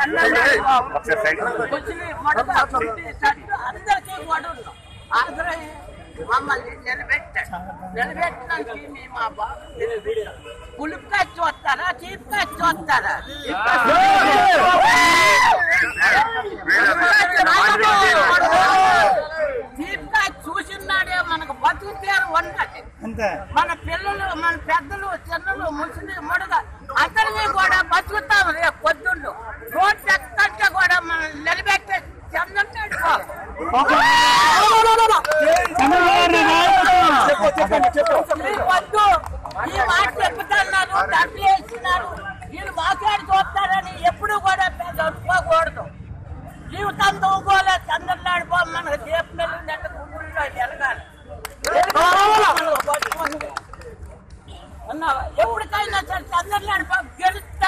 అందరికీ గొడవలు మమ్మల్ని నిలబెట్టాడు నిలబెట్టడానికి మేము మా బాబు చూసినాడే మనకు బతుకు తీరు ఉన్నది మన పిల్లలు మన పెద్దలు చిన్నలు ముసలి ముడగ అందరినీ కూడా బతుకుతాము రేపు వీళ్ళు మాట్లాడి చూస్తారని ఎప్పుడు కూడా పెద్ద అనుకోకూడదు జీవితంతో కూడా చంద్రనాడు మనకు చేపు నెల గుండెల్లో ఎరగాలి అన్నావా? సరే చంద్రనాడు గెలుస్తా